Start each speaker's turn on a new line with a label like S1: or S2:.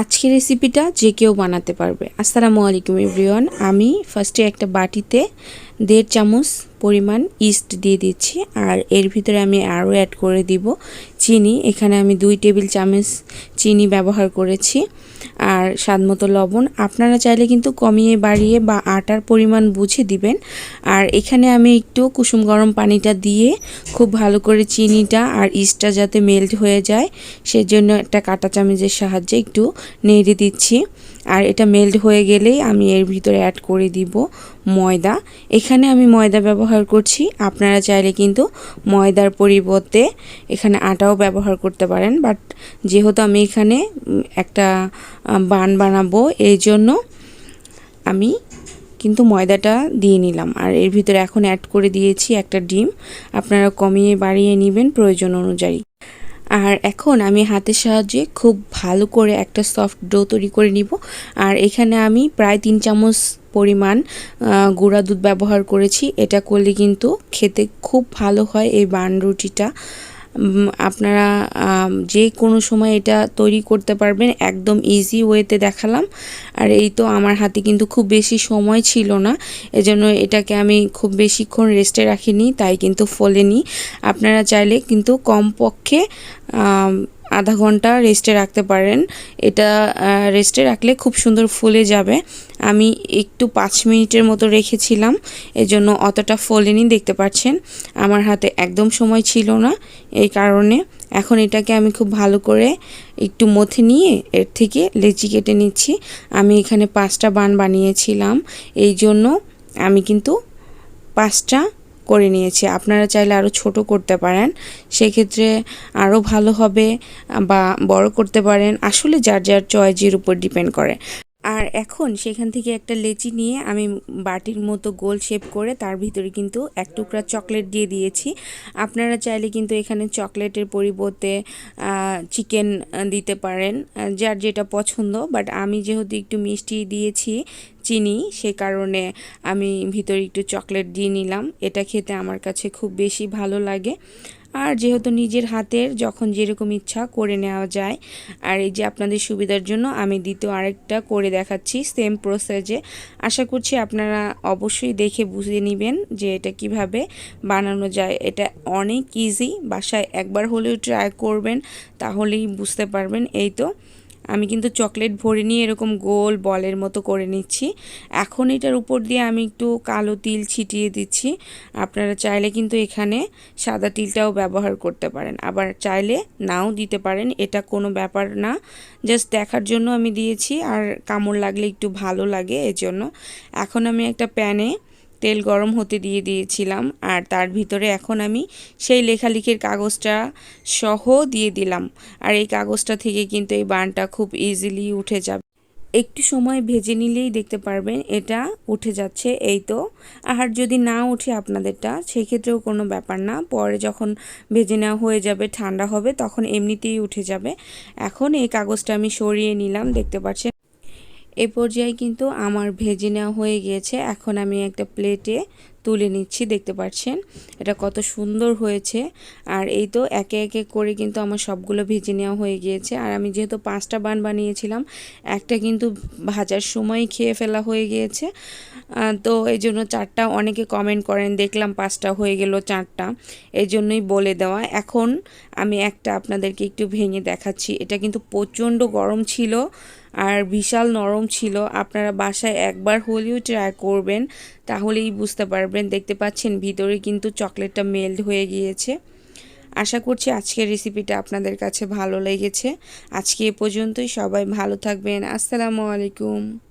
S1: আজকের রেসিপিটা যে কেউ বানাতে পারবে। আসসালামু আলাইকুম এভরিওয়ান আমি ফার্স্টে একটা বাটিতে দেড় চামচ পরিমাণ ইস্ট দিয়ে দিচ্ছি, আর এর ভিতরে আমি আরও অ্যাড করে দিব চিনি, এখানে আমি দুই টেবিল চামচ চিনি ব্যবহার করেছি, আর স্বাদ মতো লবণ। আপনারা চাইলে কিন্তু কমিয়ে বাড়িয়ে বা আটার পরিমাণ বুঝে দিবেন। আর এখানে আমি একটু কুসুম গরম পানিটা দিয়ে খুব ভালো করে চিনিটা আর ইস্টটা যাতে মেল্ট হয়ে যায়, সেজন্য একটা কাটা চামচের সাহায্যে একটু নেড়ে দিচ্ছি। আর এটা মেল্ট হয়ে গেলেই আমি এর ভিতরে অ্যাড করে দিব ময়দা। এখানে আমি ময়দা ব্যবহার করছি। আপনারা চাইলে কিন্তু ময়দার পরিবর্তে এখানে আটাও ব্যবহার করতে পারেন। বাট যেহেতু আমি এখানে একটা বান বানাবো এই জন্য আমি কিন্তু ময়দাটা দিয়ে নিলাম। আর এর ভিতরে এখন অ্যাড করে দিয়েছি একটা ডিম। আপনারা কমিয়ে বাড়িয়ে নেবেন প্রয়োজন অনুযায়ী। আর এখন আমি হাতের সাহায্যে খুব ভালো করে একটা সফট ডো তৈরি করে নিব। আর এখানে আমি প্রায় তিন চামচ পরিমাণ গুঁড়া দুধ ব্যবহার করেছি। এটা করলে কিন্তু খেতে খুব ভালো হয় এই বান রুটিটা। আপনারা যে কোনো সময় এটা তৈরি করতে পারবেন একদম ইজি ওয়েতে দেখালাম। আর এই তো আমার হাতে কিন্তু খুব বেশি সময় ছিল না, এজন্য এটাকে আমি খুব বেশিক্ষণ রেস্টে রাখিনি, তাই কিন্তু ফলেনি। আপনারা চাইলে কিন্তু কমপক্ষে আধা ঘণ্টা রেস্টে রাখতে পারেন। এটা রেস্টে রাখলে খুব সুন্দর ফুলে যাবে। আমি একটু পাঁচ মিনিটের মতো রেখেছিলাম, এজন্য অতটা ফলেনি, দেখতে পাচ্ছেন। আমার হাতে একদম সময় ছিল না এই কারণে। এখন এটাকে আমি খুব ভালো করে একটু মথে নিয়ে এর থেকে লেচি কেটে নিচ্ছি। আমি এখানে পাঁচটা বান বানিয়েছিলাম এই জন্য আমি কিন্তু পাঁচটা করে নিয়েছি। আপনারা চাইলে আরও ছোট করতে পারেন। সেক্ষেত্রে আরও ভালো হবে বা বড় করতে পারেন। আসলে যার যার চয়েজের উপর ডিপেন্ড করে। আর এখন সেখান থেকে একটা লেচি নিয়ে আমি বাটির মতো গোল শেপ করে তার ভিতরে কিন্তু এক টুকরা চকলেট দিয়ে দিয়েছি। আপনারা চাইলে কিন্তু এখানে চকলেটের পরিবর্তে চিকেন দিতে পারেন যার যেটা পছন্দ। বাট আমি যেহেতু একটু মিষ্টি দিয়েছি, চিনি, সে কারণে আমি ভিতরে একটু চকলেট দিয়ে নিলাম। এটা খেতে আমার কাছে খুব বেশি ভালো লাগে। আর যেহেতু নিজের হাতের যখন যেরকম ইচ্ছা করে নেওয়া যায়। আর এই যে আপনাদের সুবিধার জন্য আমি দ্বিতীয় আরেকটা করে দেখাচ্ছি সেম প্রসেসে আশা করছি আপনারা অবশ্যই দেখে বুঝে নেবেন যে এটা কীভাবে বানানো যায়। এটা অনেক ইজি বাসায় একবার হলেও ট্রাই করবেন, তাহলেই বুঝতে পারবেন। এই তো। আমি কিন্তু চকলেট ভরে নিয়ে এরকম গোল বলের মতো করে নিচ্ছি। এখন এটার উপর দিয়ে আমি একটু কালো তিল ছিটিয়ে দিচ্ছি। আপনারা চাইলে কিন্তু এখানে সাদা তিলটাও ব্যবহার করতে পারেন। আবার চাইলে নাও দিতে পারেন, এটা কোনো ব্যাপার না। জাস্ট দেখার জন্য আমি দিয়েছি, আর কামড় লাগলে একটু ভালো লাগে এজন্য। এখন আমি একটা প্যানে তেল গরম হতে দিয়ে দিয়েছিলাম আর তার ভিতরে এখন আমি সেই লেখালেখির কাগজটা সহ দিয়ে দিলাম। আর এই কাগজটা থেকে কিন্তু এই বানটা খুব ইজিলি উঠে যাবে। একটু সময় ভেজে নিলেই দেখতে পারবেন এটা উঠে যাচ্ছে। এই তো আর যদি না উঠে আপনাদেরটা, সেক্ষেত্রেও কোনো ব্যাপার না। পরে যখন ভেজে নেওয়া হয়ে যাবে, ঠান্ডা হবে, তখন এমনিতেই উঠে যাবে। এখন এই কাগজটা আমি সরিয়ে নিলাম, দেখতে পাচ্ছেন? এ পর্যায়ে কিন্তু আমার ভেজে নেওয়া হয়ে গিয়েছে। এখন আমি একটা প্লেটে তুলে নিচ্ছি, দেখতে পাচ্ছেন? এটা কত সুন্দর হয়েছে। আর এই তো একে একে করে কিন্তু আমার সবগুলো ভেজে নেওয়া হয়ে গিয়েছে। আর আমি যেহেতু পাঁচটা বান বানিয়েছিলাম, একটা কিন্তু ভাজার সময় খেয়ে ফেলা হয়ে গিয়েছে। তো এই জন্য চারটা অনেকে কমেন্ট করেন, দেখলাম পাঁচটা হয়ে গেল চারটা। এই জন্যই বলে দেওয়া। এখন আমি একটা আপনাদেরকে একটু ভেঙে দেখাচ্ছি। এটা কিন্তু প্রচণ্ড গরম ছিল আর বিশাল নরম ছিল। আপনারা বাসায় একবার হলেও ট্রাই করবেন, তাহলেই বুঝতে পারবেন। দেখতে পাচ্ছেন ভিতরে কিন্তু চকলেটটা মেল্ট হয়ে গিয়েছে। আশা করছি আজকের রেসিপিটা আপনাদের কাছে ভালো লেগেছে। আজকে এ পর্যন্তই। সবাই ভালো থাকবেন। আসসালামু আলাইকুম।